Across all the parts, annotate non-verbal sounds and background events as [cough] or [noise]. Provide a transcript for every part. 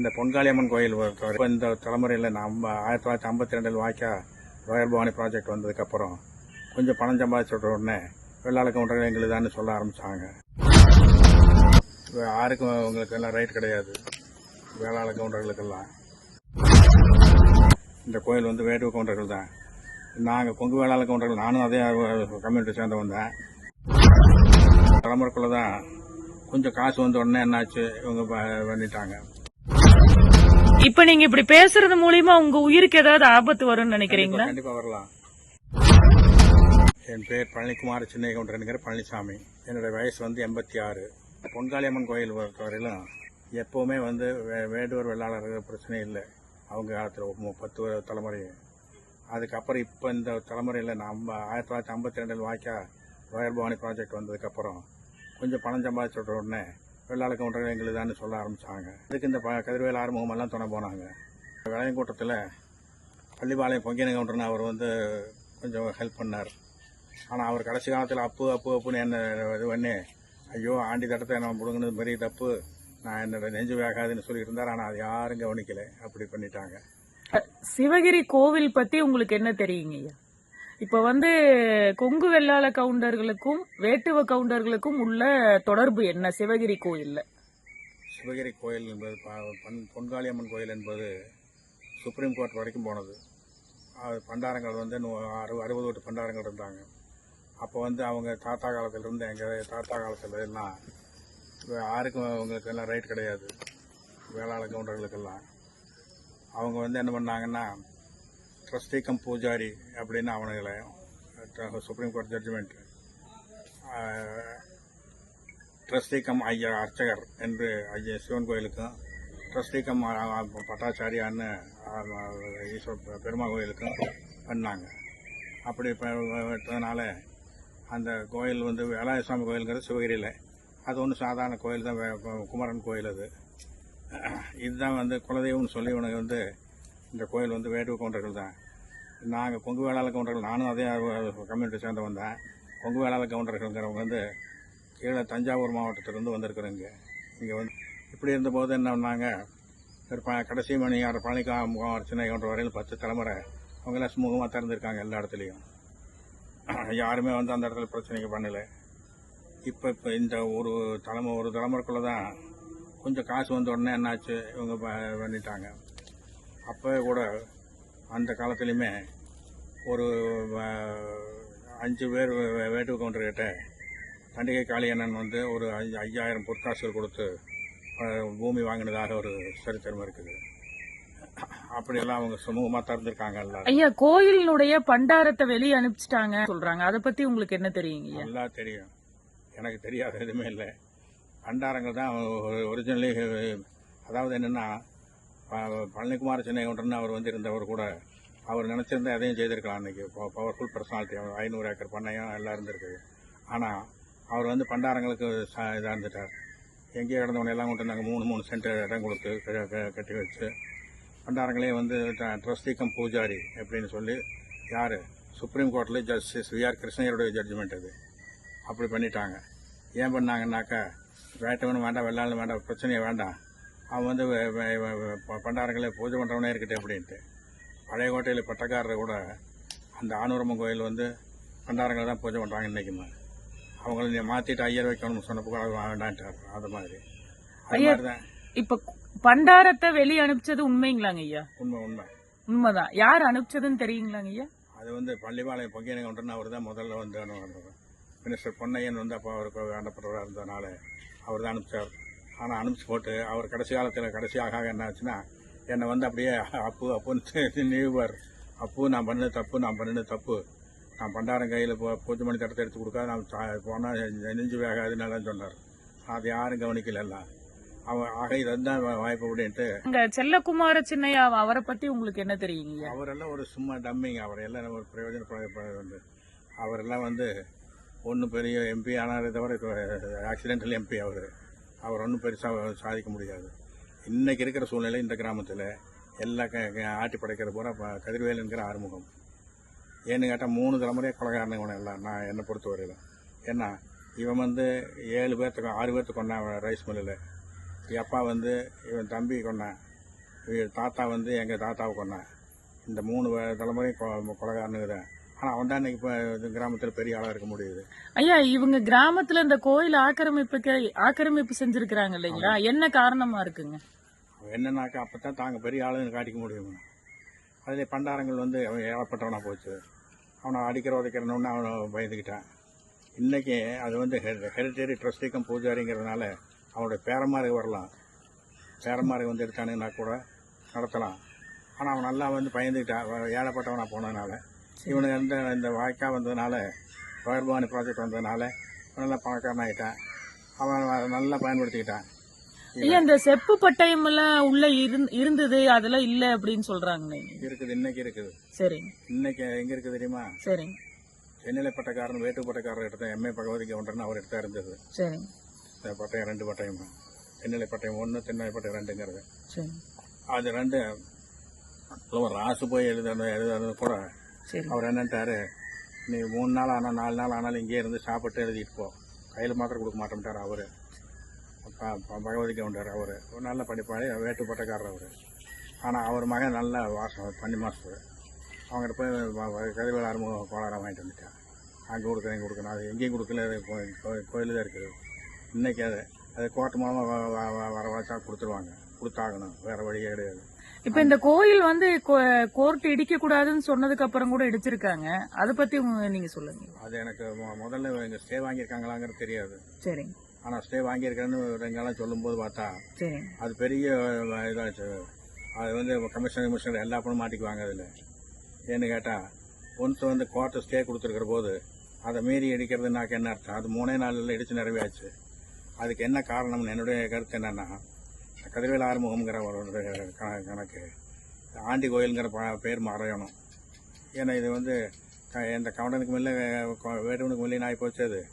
இந்த பொன்காளியம்மன் கோயில் இப்போ இந்த தலைமுறையில் நம்ம ஆயிரத்தி தொள்ளாயிரத்தி ஐம்பத்தி ரெண்டில் வாய்க்கா ராயல் பவானி ப்ராஜெக்ட் வந்ததுக்கப்புறம் கொஞ்சம் பணம் சம்பாதிச்ச உடனே வெள்ளாள கவுண்டர்கள் எங்களுதான்னு சொல்ல ஆரம்பித்தாங்க யாருக்கும் உங்களுக்கு எல்லாம் ரைட் கிடையாது. வேளாள கவுண்டர்களுக்கெல்லாம். இந்த கோயில் வந்து வேட்டுவ கவுண்டர்கள் தான். நாங்கள் கொங்கு வேளாள கவுண்டர்கள் நானும் அதே கம்யூனிட்டி சேர்ந்து வந்தேன் தலைமுறைக்குள்ள தான் கொஞ்சம் காசு வந்த உடனே என்னாச்சு இவங்க பண்ணிட்டாங்க. இப்ப நீங்க இப்படி பேசுறது மூலியமா உங்க உயிருக்கு ஏதாவது ஆபத்து வரும்னு நினைக்கிறீங்களா? கண்டிப்பா வரலாம். என் பேர் பழனிக்குமார் சின்ன பழனிசாமி. என்னுடைய வயசு வந்து எண்பத்தி ஆறு. பொன்காளியம்மன் கோயில் பொறுத்தவரையிலும் எப்பவுமே வந்து வே- வேடுவர் வெள்ளாளர் பிரச்சனை இல்லை. அவங்க காலத்தில் பத்து தலைமுறை. அதுக்கப்புறம் இப்போ இந்த தலைமுறையில் நம்ம ஆயிரத்தி தொள்ளாயிரத்தி ஐம்பத்தி ரெண்டில் வாய்க்கா ராயல் பவானி ப்ராஜெக்ட் வந்ததுக்கப்புறம் கொஞ்சம் பணம் சம்பாதிச்சுட்ட உடனே வெள்ளாள கவுண்டர்கள் எங்களுதான்னு சொல்ல ஆரம்பித்தாங்க அதுக்கு இந்த ப- கதிர்வேல் ஆறுமுகம் எல்லாம் துணை போனாங்க. விளையங்கூட்டத்தில் பள்ளிபாளையம் பொங்கின கவுண்டர்னு அவர் வந்து கொஞ்சம் ஹெல்ப் பண்ணார். ஆனால் அவர் கடைசி காலத்தில் அப்பு அப்பு அப்புன்னு என்ன இது பண்ணி ஐயோ ஆண்டி தட்டத்தை நான் முடுங்கினது பெரிய தப்பு. நான் என்னோட நெஞ்சு வேகாதுன்னு சொல்லியிருந்தார். ஆனால் அது யாரும் கவனிக்கல. அப்படி பண்ணிட்டாங்க. சிவகிரி கோவில் பற்றி உங்களுக்கு என்ன தெரியுங்க ஐயா? இப்ப வந்து கொங்கு வெள்ளாள கவுண்டர்களுக்கும் வேட்டுவ கவுண்டர்களுக்கும் உள்ள தொடர்பு என்ன? சிவகிரி கோயில்ல. சிவகிரி கோயில் என்பது ப- பொன்காளியம்மன் கோயில் என்பது சுப்ரீம் கோர்ட் வரைக்கும் போனது. அது பண்டாரங்கள் வந்து நூ- அறுபது வீட்டு பண்டாரங்கள் இருந்தாங்க. அப்போ வந்து அவங்க தாத்தா காலத்தில் இருந்து எங்கள் தாத்தா காலத்தில் எல்லாம் யாருக்கும் அவங்களுக்கு எல்லாம் ரைட் கிடையாது. வேளாள கவுண்டர்களுக்கெல்லாம். அவங்க வந்து என்ன பண்ணாங்கன்னா ட்ரஸ்டி கம் பூஜாரி அப்படின்னு அவனுங்களை Supreme Court judgment trustee cum ஐயா அர்ச்சகர் என்று ஐயா சிவன் கோயிலுக்கும் ட்ரஸ்டி கம் பட்டாச்சாரியான்னு அ, ஈஸ்வர பெருமா கோயிலுக்கும் பண்ணாங்க. அப்படி விட்டதுனால அந்த கோயில் வந்து வேலாயுசாமி கோயிலுங்கிறது சிவகிரியில். அது ஒன்றும் சாதாரண கோயில் தான் குமரன் கோயில் அது. இதுதான் வந்து குலதெய்வம்னு சொல்லி உனக்கு வந்து இந்த கோயில் வந்து வேட்டு கவுண்டர்கள் தான். நாங்கள் கொங்கு வேளாள கவுண்டர்கள் நானும் அதே கம்யூனிட்டி சேர்ந்தவன் தான் கொங்கு வேளாள கவுண்டர்கள்ங்கிறவங்க வந்து கீழே தஞ்சாவூர் மாவட்டத்திலிருந்து வந்திருக்கிறோங்க இங்கே. வந்து இப்படி இருந்தபோது என்ன பண்ணாங்க? ஒரு ப- கடைசி மணியார் பழனிக்கா அர்ச்சனை கவுண்டர் வரையில் பத்து தலைமுறை அவங்களாம் சுமூகமாக திறந்துருக்காங்க எல்லா இடத்துலையும். யாருமே வந்து அந்த இடத்துல பிரச்சனைக்கு பண்ணலை. இப்போ இப்போ இந்த ஒரு தலைமை ஒரு தலைமுறைக்குள்ளே தான் கொஞ்சம் காசு வந்த உடனே என்னாச்சு? இவங்க ப- பண்ணிட்டாங்க. அப்போ கூட அந்த காலத்துலேயுமே ஒரு அஞ்சு பேர் வே- வேட்டுவ கவுண்டர்கிட்ட பண்டிகை காளியண்ணன் வந்து ஒரு ஐ- ஐயாயிரம் பொற்காசுகள் கொடுத்து பூமி வாங்கினதாக ஒரு சரித்திரம் இருக்குது. அப்படியெல்லாம் அவங்க சுமூகமாக திறந்திருக்காங்க எல்லாரும் ஐயா கோயிலினுடைய பண்டாரத்தை வெளியே அனுப்பிச்சிட்டாங்க சொல்றாங்க. அதை பத்தி உங்களுக்கு என்ன தெரியுங்க நல்லா தெரியும். எனக்கு தெரியாத எதுவுமே இல்லை. பண்டாரங்கள் தான் ஒரிஜினலி அதாவது என்னன்னா பழனிக்குமார் சென்னை கவுண்டர்னு அவர் வந்து இருந்தவர் கூட அவர் நினைச்சிருந்தா எதையும் செய்திருக்கலாம் அன்னைக்கு. பவர்ஃபுல் பர்சனாலிட்டி ஐநூறு ஏக்கர் பண்ணையும் எல்லாம் இருந்திருக்கு. ஆனால் அவர் வந்து பண்டாரங்களுக்கு இதாக இருந்துட்டார். எங்கேயோ கிடந்தவனை எல்லாம் கொண்டு நாங்கள் மூணு மூணு சென்ட் இடம் கொடுத்து க- கட்டி வச்சு. பண்டாரங்களே வந்து ட்ரஸ்டிக்கம் பூஜாரி அப்படின்னு சொல்லி யார்? சுப்ரீம் கோர்ட்டில் ஜஸ்டிஸ் வி ஆர் கிருஷ்ணயருடைய ஜட்ஜ்மெண்ட் அது. அப்படி பண்ணிட்டாங்க. ஏன் பண்ணாங்கன்னாக்கா வேட்டவனும் வேண்டாம் வெள்ளாளும் வேண்டாம் பிரச்சனையே வேண்டாம். அவன் வந்து பண்டாரங்களே பூஜை பண்ணுறவனே இருக்கட்டும் அப்படின்ட்டு. பழைய கோட்டையில் பட்டக்காரர் கூட அந்த ஆனூரம்மன் கோயில் வந்து பண்டாரங்களை தான் பூஜை பண்ணுறாங்க இன்றைக்குமே அவங்கள நீ மாற்றிட்டு ஐயர் வைக்கணும்னு சொன்னப்போ வேண்டான்ட்டார். அது மாதிரி. அது. மாதிரி தான் இப்ப பண்டாரத்தை வெளியே அனுப்பிச்சது உண்மைங்களாங்க ஐயா? உண்மை உண்மை. உண்மைதான். யார் அனுப்பிச்சதுன்னு தெரியுங்களாங்க ஐயா? அது வந்து பள்ளிப்பாளையம் பொங்கின கவுண்டர்னு அவர் தான் முதல்ல வந்து மினிஸ்டர் பொன்னையன் வந்து அப்போ அவருக்கு வேண்டப்படுறவராக இருந்ததுனால அவர் தான் அனுப்பிச்சார். ஆனால் அனுப்பிச்சு போட்டு அவர் கடைசி காலத்தில் கடைசியாக என்ன ஆச்சுன்னா என்னை வந்து அப்படியே அப்பு அப்புன்னு [laughs] நீவர் அப்பு நான் பண்ணது தப்பு நான் பண்ணது தப்பு. நான் பண்டாரம் கையில் போ பூஜை மணி தட்டத்தை எடுத்து கொடுக்காது நான் போனால் நெஞ்சு வேகாதுன்னு சொன்னார். அது யாரும் கவனிக்கல எல்லாம். அவன் ஆக இதுதான் வாய்ப்பு அப்படின்ட்டு. அங்க செல்லக்குமார சின்னையா அவரை பத்தி உங்களுக்கு என்ன தெரியுங்க அவரெல்லாம் ஒரு சும்மா டம்மிங்க அவர் எல்லாம் ஒரு பிரயோஜன வந்து அவரெல்லாம் வந்து ஒன்றும் பெரிய எம்பி ஆனாரே தவிர ஆக்சிடென்டல் எம்பி அவர். அவர் ஒன்றும் பெருசாக சாதிக்க முடியாது. இன்றைக்கி இருக்கிற சூழ்நிலை இந்த கிராமத்தில் எல்லா க ஆட்டி படைக்கிற பூரா கதிர்வேலுங்கிற ஆறுமுகம். ஏன்னு கேட்டால் மூணு தலைமுறையாக கொலகாரனுங்க இவன் எல்லாம். நான் என்னை பொறுத்த வரையில ஏன்னா இவன் வந்து ஏழு பேர்த்துக்கு ஆறு பேர்த்துக்கு கொண்டான் ரைஸ் மில்லில் அப்பா வந்து இவன் தம்பி கொண்டான் தாத்தா வந்து எங்கள் தாத்தாவை கொண்டான் இந்த மூணு தலைமுறையும் கொ- கொலைகாரனுங்க தான். ஆனால் அவன் தான் இப்போ கிராமத்தில் பெரிய ஆளாக இருக்க முடியுது. ஐயா இவங்க கிராமத்துல இந்த கோயில் ஆக்கிரமிப்புக்கு ஆக்கிரமிப்பு செஞ்சிருக்கிறாங்க இல்லைங்களா? என்ன காரணமா இருக்குங்க? என்னன்னாக்கா அப்போ தான் தாங்க பெரிய ஆளுன்னு காட்டிக்க முடியும் அதில் பண்டாரங்கள் வந்து அவன் ஏழப்பட்டவனாக போச்சு. அவனை அடிக்கிற உதைக்கிறனோன்னு அவனை பயந்துக்கிட்டான் இன்னைக்கு அது வந்து ஹெரிட்டரி ட்ரஸ்டிக்கும் பூஜாரிங்கிறதுனால அவனுடைய பேரமாருக்கு வரலாம். பேரமாருக்கு வந்து எடுத்தானுங்கன்னா கூட நடத்தலாம். ஆனால் அவன் நல்லா வந்து பயந்துக்கிட்டான் ஏழப்பட்டவனாக போனதுனால. இவனுக்கு வந்து இந்த வாய்க்கா வந்ததுனால பகர்பவானி ப்ராஜெக்ட் வந்ததுனால நல்லா பணக்காரன் ஆகிட்டான் அவன் நல்லா பயன்படுத்திக்கிட்டான். ஐயா இந்த செப்பு பட்டயம் எல்லாம் உள்ள இருந்- இருந்தது அதெல்லாம் இல்ல அப்படின்னு சொல்றாங்களே. இருக்குது இன்னைக்கு இருக்குது. சரிங்க இன்னைக்கு எங்க இருக்கு தெரியுமா? சரிங்க சென்னிலை பட்டக்காரன் வேட்டு பட்டக்காரர் எடுத்த எம்ஏ பகவதி கவுண்டர்னு அவர் எடுத்தா இருந்தது. சரிங்க இந்த பட்டயம் ரெண்டு பட்டயம். சென்னிலை பட்டயம் ஒன்று தென்னிலை பட்டயம் ரெண்டுங்கிறது. சரி. அது ரெண்டு ராசு போய் எழுதுறது எழுதுறது கூட சரி. அவர் என்னன்ட்டாரு நீ மூணு நாள் ஆனால் நாலு நாள் ஆனாலும் இங்கே இருந்து சாப்பிட்டு எழுதிட்டு போ. கையில் மாத்திரம் கொடுக்க மாட்டோம்ட்டார் அவர். ப- ப- பகவதி கவுண்டர் அவர். ஒரு நல்ல படிப்பாளி வேட்டு பட்டக்காரர் அவர். ஆனால் அவர் மகன் நல்ல வாசம் பண்ணி மாஸ்டர். அவங்ககிட்ட போய் வ- அறுமுகம் கோளாரம் வாங்கிட்டு வந்துட்டான் அங்கே கொடுக்குறேன் இங்கே அது எங்கேயும் கொடுக்கல அது கோயிலு தான் இருக்குது. இன்றைக்கி அது அது கோர்ட்டு மூலமாக வர வச்சா கொடுத்துருவாங்க. கொடுத்தாகணும். வேறு வழியே கிடையாது. இப்ப இந்த கோயில் வந்து கோர்ட் இடிக்க கூடாதுன்னு சொன்னதுக்கு அப்புறம் கூட இடிச்சிருக்காங்க. அதை பத்தி நீங்க சொல்லுங்க. அது எனக்கு முதல்ல இங்கே ஸ்டே வாங்கியிருக்காங்களாங்கிறது தெரியாது. சரிங்க ஆனால் ஸ்டே வாங்கியிருக்கேன்னு எங்கெல்லாம் சொல்லும்போது பார்த்தா சரிங்க அது பெரிய இதாச்சு. அது வந்து கமிஷனர் கமிஷனர் எல்லா பணம் மாட்டிக்குவாங்க அதில். ஏன்னு கேட்டால் ஒன்ஸ் வந்து கோர்ட்டு ஸ்டே கொடுத்துருக்கிற போது அதை மீறி இடிக்கிறதுனாக்க என்ன அர்த்தம்? அது மூணே நாளில் இடிச்சு நிறைவேச்சு. அதுக்கு என்ன காரணம்னு என்னுடைய கருத்து என்னன்னா கதிர்வேல் ஆறுமுகம்ங்கிற ஒரு க- கணக்கு. ஆண்டி கோயிலுங்கிற பேர் மறையணும் ஏன்னா இது வந்து க- இந்த கவுண்டனுக்கு மேலே வேட்டவனுக்கு மேலே நாய் போச்சு அது.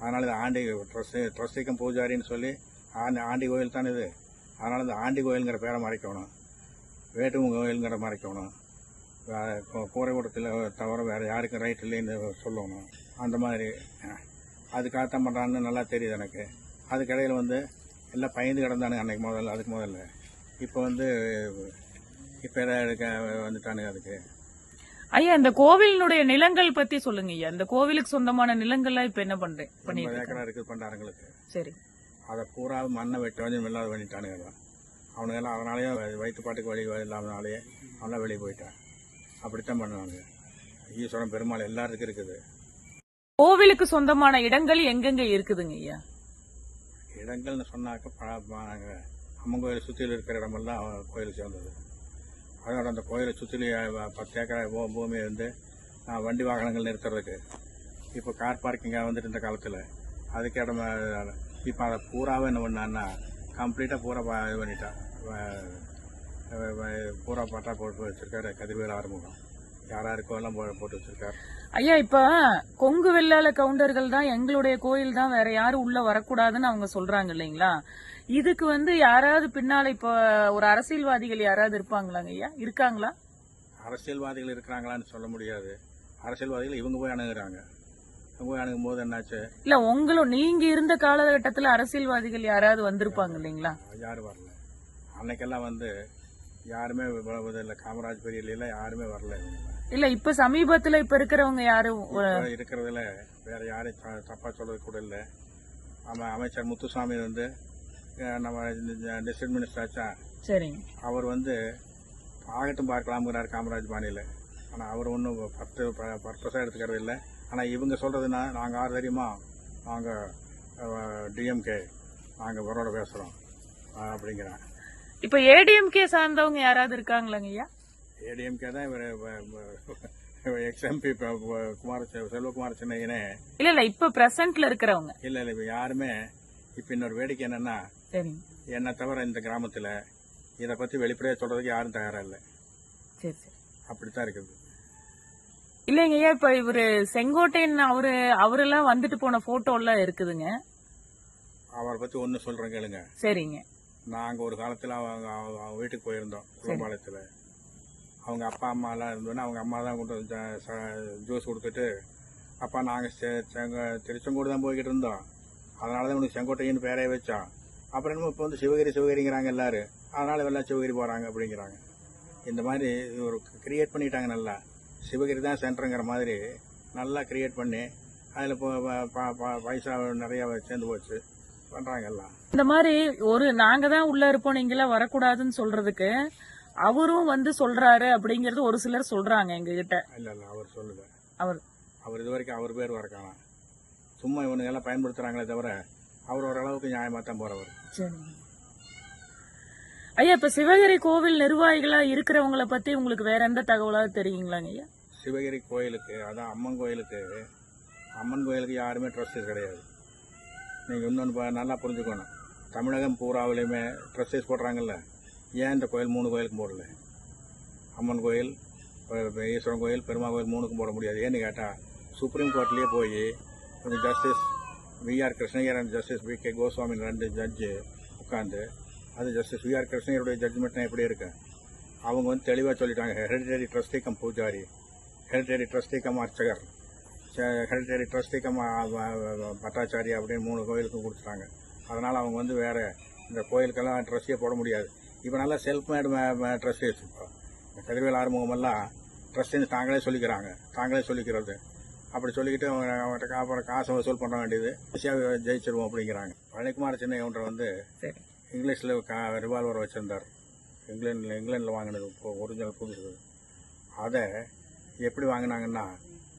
அதனால் இது ஆண்டி ட்ரஸ்ட் ட்ரஸ்டிக்கும் பூஜாரின்னு சொல்லி ஆண்டி ஆண்டி கோயில் தானே இது. அதனால் இந்த ஆண்டி கோயிலுங்கிற பேரை மறைக்கணும். வேட்டுவன் கோயிலுங்கிற மறைக்கணும். கூரைக்கூடத்தில் தவிர வேறு யாருக்கும் ரைட் இல்லைன்னு சொல்லணும். அந்த மாதிரி. அது அதுக்காகத்தான் பண்ணுறான்னு நல்லா தெரியுது எனக்கு. அதுக்கடையில் வந்து எல்லாம் பயந்து கிடந்தானுங்க அன்னைக்கு முதல்ல அதுக்கு முதல்ல. இப்போ வந்து இப்போ இருக்க வந்துட்டானுங்க அதுக்கு. ஐயா இந்த கோவிலினுடைய நிலங்கள் பத்தி சொல்லுங்க ஐயா. இந்த கோவிலுக்கு சொந்தமான நிலங்கள்லாம் இப்ப என்ன பண்றேன் பண்ணிட்டு ஏக்கரா இருக்குது பண்டாரங்களுக்கு. சரி. அதை பூரா மண்ணை வெட்ட கொஞ்சம் இல்லாத பண்ணிட்டானுங்க எல்லாம். அவனுங்க எல்லாம் அதனாலேயே வயிற்றுப்பாட்டுக்கு வழி இல்லாதனாலேயே அவன்லாம் வெளியே போயிட்டான். அப்படித்தான் பண்ணுவாங்க ஈஸ்வரன் பெருமாள் எல்லாருக்கும் இருக்குது. கோவிலுக்கு சொந்தமான இடங்கள் எங்கெங்க இருக்குதுங்க ஐயா? இடங்கள்னு சொன்னாக்க ப- அம்மன் கோயில் சுற்றியில் இருக்கிற இடமெல்லாம் கோயில் சேர்ந்தது. அதோட அந்த கோயிலை சுற்றிலே பத்து ஏக்கர் பூமி வந்து வண்டி வாகனங்கள் நிறுத்துறதுக்கு. இப்போ கார் பார்க்கிங்காக வந்துட்டு இந்த காலத்தில். அதுக்கு இடம் இப்போ அதை பூராவே என்ன பண்ணான்னா கம்ப்ளீட்டாக பூரா இது பண்ணிட்டான் பூரா பட்டா போட்டு வச்சுருக்காரு கதிர்வேல் ஆறுமுகம். யார் யாருக்கோ எல்லாம் போட்டு வச்சிருக்காரு. ஐயா இப்ப கொங்கு வெள்ளாள கவுண்டர்கள் தான் எங்களுடைய கோயில் தான் வேற யாரும் உள்ள வரக்கூடாதுன்னு அவங்க சொல்றாங்க இல்லைங்களா? இதுக்கு வந்து யாராவது பின்னால இப்ப ஒரு அரசியல்வாதிகள் யாராவது இருப்பாங்களாங்க ஐயா? இருக்காங்களா? அரசியல்வாதிகள் இருக்கிறாங்களான்னு சொல்ல முடியாது. அரசியல்வாதிகள் இவங்க போய் அணுகுறாங்க. இவங்க போய் அணுகும் போது என்னாச்சு? இல்ல உங்களும் நீங்க இருந்த காலகட்டத்துல அரசியல்வாதிகள் யாராவது வந்திருப்பாங்க இல்லைங்களா? யாரும் வரல? அன்னைக்கெல்லாம் வந்து யாருமே இல்லை காமராஜ் பெரியல யாருமே வரல. இவங்க இல்ல இப்ப சமீபத்துல இப்ப இருக்கிறவங்க யாரும் இருக்கிறதுல வேற யாரையும் த- தப்பா சொல்றது கூட இல்லை. ஆமா அமைச்சர் முத்துசாமி வந்து நம்ம டிஸ்ட்ரிக்ட் மினிஸ்டர் ஆச்சா? சரிங்க. அவர் வந்து ஆகட்டும் பார்க்கலாம்ங்கிறார் காமராஜ் பாணியில். ஆனால் அவர் ஒன்றும் பத்து பர்பஸாக எடுத்துக்கிறது இல்லை. ஆனால் இவங்க சொல்கிறதுனா நாங்கள் யார் தெரியுமா? நாங்கள் டிஎம்கே நாங்கள் இவரோட பேசுகிறோம் அப்படிங்கிறாங்க. இப்ப ஏடிஎம்கே சார்ந்தவங்க யாராவது இருக்காங்களாங்க ஐயா? ஏடிஎம்கே தான் இவர் எக்ஸ்எம்பி குமார செல்வகுமார சின்னையனே இல்ல இல்ல இப்ப பிரசன்ட்ல இருக்கிறவங்க. இல்லை இல்லை இப்போ யாருமே இப்போ இன்னொரு வேடிக்கை என்னென்னா என்னை தவிர இந்த கிராமத்தில் இதை பற்றி வெளிப்படையாக சொல்கிறதுக்கு யாரும் தயாராக இல்லை. சரி சரி. அப்படித்தான் இருக்குது. இல்லைங்க ஐயா இப்ப இவரு செங்கோட்டையன் அவரு அவரெல்லாம் வந்துட்டு போன போட்டோ எல்லாம் இருக்குதுங்க. அவரை பற்றி ஒன்று சொல்கிறேன் கேளுங்க. சரிங்க. நாங்கள் ஒரு காலத்தில் அவங்க வீட்டுக்கு போயிருந்தோம் குளம்பாளையத்தில் அவங்க அப்பா அம்மாலாம் எல்லாம் இருந்தோன்னா அவங்க அம்மா தான் கொண்டு ஜ- ச- ஜூஸ் கொடுத்துட்டு அப்பா நாங்கள் திருச்செங்கோடு தான் போய்கிட்டு இருந்தோம். அதனால தான் உனக்கு செங்கோட்டையின்னு பேரே வச்சோம் அப்புறம் என்னமோ இப்போ வந்து சிவகிரி சிவகிரிங்கிறாங்க எல்லாரும் அதனால் எல்லாம் சிவகிரி போகிறாங்க அப்படிங்கிறாங்க. இந்த மாதிரி ஒரு கிரியேட் பண்ணிட்டாங்க நல்லா. சிவகிரி தான் சென்டருங்கிற மாதிரி நல்லா கிரியேட் பண்ணி அதில் ப- பைசா நிறையா சேர்ந்து போச்சு. பண்ணுறாங்க எல்லாம். இந்த மாதிரி ஒரு நாங்கள் தான் உள்ளே இருப்போம் நீங்கள வரக்கூடாதுன்னு சொல்கிறதுக்கு அவரும் வந்து சொல்றாரு அப்படிங்கறது ஒரு சிலர் சொல்றாங்க எங்க கிட்ட இல்லை இல்லை அவர் சொல்லுங்க அவர் அவர் இது வரைக்கும் அவர் பேர் வரக்கானா சும்மா இவனுங்க எல்லாம் பயன்படுத்துகிறாங்களே தவிர அவர் ஓரளவுக்கு நியாயமாக தான் போகிறவர் சரி ஐயா இப்ப சிவகிரி கோவில் நிர்வாகிகளா இருக்கிறவங்கள பத்தி உங்களுக்கு வேற எந்த தகவலாவது தெரியுங்களாங்க ஐயா? சிவகிரி கோயிலுக்கு அதான் அம்மன் கோயிலுக்கு அம்மன் கோயிலுக்கு யாருமே ட்ரஸ்டஸ் கிடையாது. நீங்கள் இன்னொன்று நல்லா புரிஞ்சுக்கணும். தமிழகம் பூராவிலையுமே ட்ரஸ்டஸ் போடுறாங்கல்ல. ஏன் இந்த கோயில் மூணு கோயிலுக்கும் போடல? அம்மன் கோயில் ஈஸ்வரன் கோயில் பெருமா கோயில் மூணுக்கும் போட முடியாது. ஏன்னு கேட்டால் சுப்ரீம் கோர்ட்லேயே போய் கொஞ்சம் Justice V R Krishnaiyer and Justice V K Goswami ரெண்டு ஜட்ஜு உட்காந்து அது ஜஸ்டிஸ் விஆர் கிருஷ்ணய்யருடைய ஜட்ஜ்மெண்ட்னா எப்படி இருக்கு அவங்க வந்து தெளிவாக சொல்லிட்டாங்க hereditary trustee cum pujari hereditary trustee cum archakar hereditary trustee cum pattachari அப்படின்னு மூணு கோயிலுக்கும் கொடுத்துட்டாங்க. அதனால் அவங்க வந்து வேறு இந்த கோயிலுக்கெல்லாம் ட்ரஸ்டியே போட முடியாது. இப்போ நல்லா செல்ஃப் மேடு ட்ரஸ்டேஸ் இப்போ இந்த கதிர்வேல் ஆறுமுகமெல்லாம் ட்ரஸ்டின்னு தாங்களே சொல்லிக்கிறாங்க. தாங்களே சொல்லிக்கிறது. அப்படி சொல்லிக்கிட்டு அவங்க அவங்கள்ட்ட கா- அப்புறம் காசை வசூல் பண்ண வேண்டியது. ஈஸியாக ஜெயிச்சிருவோம் அப்படிங்கிறாங்க. பழனிக்குமார் சின்ன ஒன்றை வந்து இங்கிலீஷில் ரிவால்வர் வச்சுருந்தார். இங்கிலாண்டில் இங்கிலாண்டில் வாங்கினது ஒரிஜினல் புதுசு. அதை எப்படி வாங்கினாங்கன்னா